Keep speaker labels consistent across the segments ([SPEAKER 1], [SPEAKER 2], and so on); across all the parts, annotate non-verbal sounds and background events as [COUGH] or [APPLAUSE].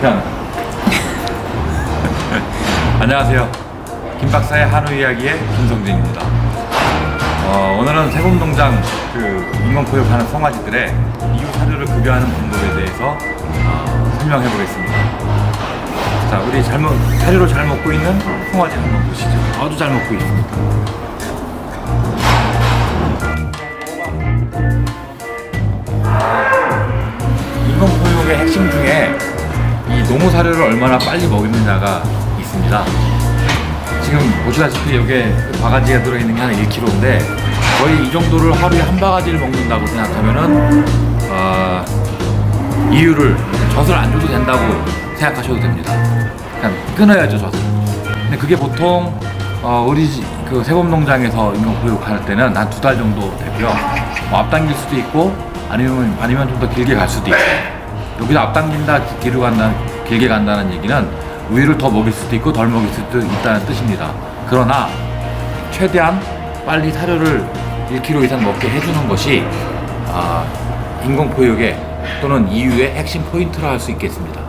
[SPEAKER 1] 그냥 [LAUGHS] 안녕하세요. 김박사의 한우 이야기의 김성진입니다. 어, 오늘은 세금농장 그 인공포획하는 송아지들의 이후 사료를 급여하는 방법에 대해서 어, 설명해 보겠습니다. 자, 우리 잘못 사료를 잘 먹고 있는 송아지 한번 보시죠. 아주 잘 먹고 있습니다. 인공포육의 핵심 중에 이 농무 사료를 얼마나 빨리 먹이느냐가 있습니다. 지금 보시다시피 여기에 바가지가 들어있는 게 한 1kg인데 거의 이 정도를 하루에 한 바가지를 먹는다고 생각하면은 어, 이유를 젖을 안 줘도 된다고 생각하셔도 됩니다. 그냥 끊어야죠 젖을. 근데 그게 보통 어, 우리 지- 그 세범농장에서 인공포육할 때는 한 두 달 정도 되고요. 뭐 앞당길 수도 있고 아니면 아니면 좀 더 길게 갈 수도 있고 여기서 앞당긴다 뒤로 간다 길게 간다는 얘기는 우유를 더 먹일 수도 있고 덜 먹일 수도 있다는 뜻입니다. 그러나 최대한 빨리 사료를 1kg 이상 먹게 해주는 것이 아, 인공포육의 또는 이유의 핵심 포인트라 할 수 있겠습니다.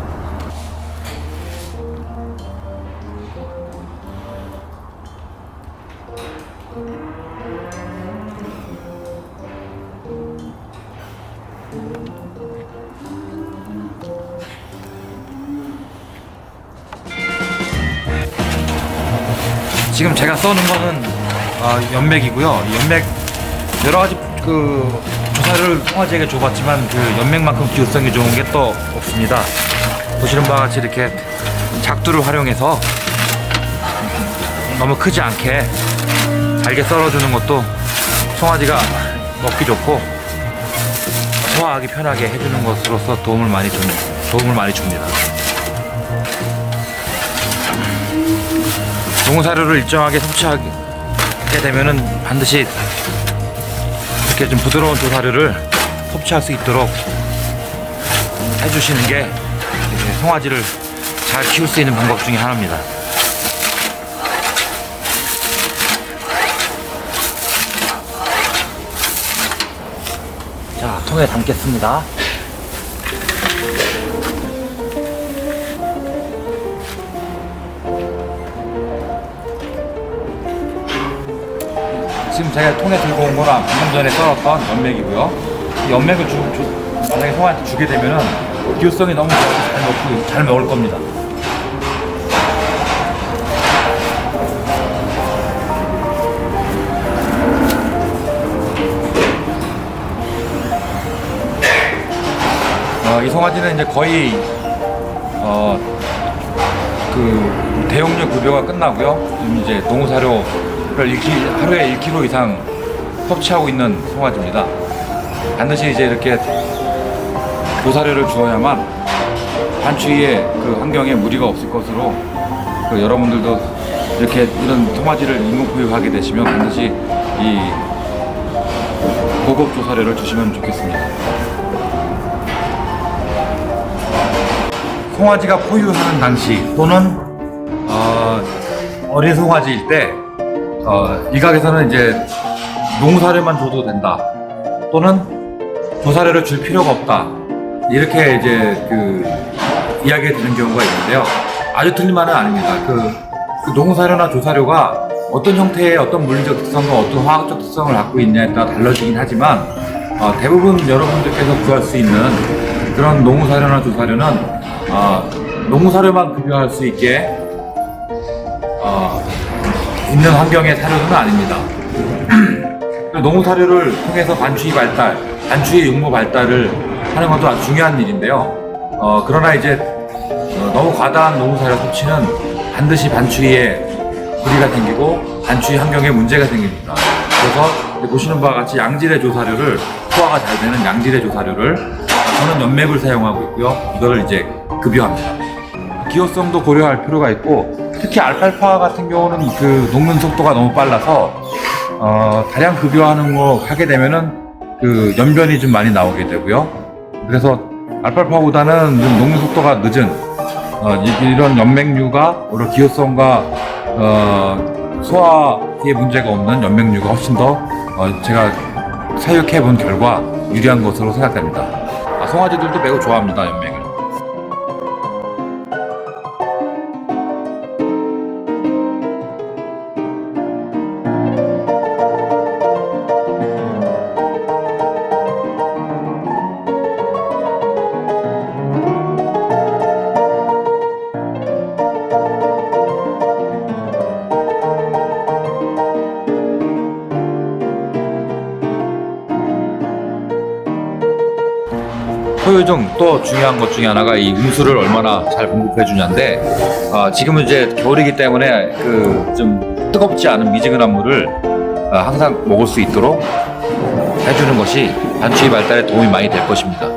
[SPEAKER 1] 지금 제가 써는 거는 어, 연맥이고요. 이 연맥 여러 가지 그 조사를 송아지에게 줘봤지만 그 연맥만큼 기호성이 좋은 게 또 없습니다. 보시는 바와 같이 이렇게 작두를 활용해서 너무 크지 않게 잘게 썰어주는 것도 송아지가 먹기 좋고 소화하기 편하게 해주는 것으로서 도움을 많이 줍니다. 도움을 많이 줍니다. 동물 사료를 일정하게 섭취하게 되면은 반드시 이렇게 좀 부드러운 조사료를 섭취할 수 있도록 해주시는 게 송아지를 잘 키울 수 있는 방법 중에 하나입니다. 자, 통에 담겠습니다. 지금 제가 통에 들고 온 거랑 방금 전에 썰었던 연맥이고요. 이 연맥을 주, 주, 만약에 송아한테 주게 되면은 기호성이 너무 좋아서 잘 먹고 잘 먹을 겁니다. 어, 이 송아지는 이제 거의 어, 그 대용량 급여가 끝나고요. 지금 이제 농구 사료 를 1kg, 하루에 1kg 이상 섭취하고 있는 송아지입니다. 반드시 이제 이렇게 조사료를 주어야만 반추위에 그 환경에 무리가 없을 것으로 그 여러분들도 이렇게 이런 송아지를 인공포육하게 되시면 반드시 이 고급 조사료를 주시면 좋겠습니다. 송아지가 포유하는 당시 또는 어, 어린 송아지일 때 어, 일각에서는 이제 농사료만 줘도 된다. 또는 조사료를 줄 필요가 없다. 이렇게 이제 그 이야기가 되는 경우가 있는데요. 아주 틀린 말은 아닙니다. 그, 그 농사료나 조사료가 어떤 형태의 어떤 물리적 특성과 어떤 화학적 특성을 갖고 있냐에 따라 달라지긴 하지만 어, 대부분 여러분들께서 구할 수 있는 그런 농사료나 조사료는 어, 농사료만 급여할 수 있게 어, 있는 환경의 사료는 아닙니다. [CLEARS THROAT] 농무 사료를 통해서 반추위 발달, 반추위 육모 발달을 하는 것도 아주 중요한 일인데요. 어, 그러나 이제 어, 너무 과다한 농무 사료 섭취는 반드시 반추위에 무리가 생기고 반추위 환경에 문제가 생깁니다. 그래서 보시는 바와 같이 양질의 조사료를 소화가 잘 되는 양질의 조사료를 저는 연맥을 사용하고 있고요. 이거를 이제 급여합니다. 기호성도 고려할 필요가 있고 특히 알팔파 같은 경우는 그 녹는 속도가 너무 빨라서 어, 다량 급여하는 거 하게 되면은 그 연변이 좀 많이 나오게 되고요. 그래서 알팔파보다는 좀 녹는 속도가 늦은 어, 이- 이런 연맥류가 오히려 기호성과 어, 소화에 문제가 없는 연맥류가 훨씬 더 어, 제가 사육해 본 결과 유리한 것으로 생각됩니다. 아, 송아지들도 매우 좋아합니다 연맥 소요 중 또 중요한 것 중에 하나가 이 음수를 얼마나 잘 공급해 주냐인데 아, 지금은 이제 겨울이기 때문에 그 좀 뜨겁지 않은 미지근한 물을 아, 항상 먹을 수 있도록 해주는 것이 단추의 발달에 도움이 많이 될 것입니다.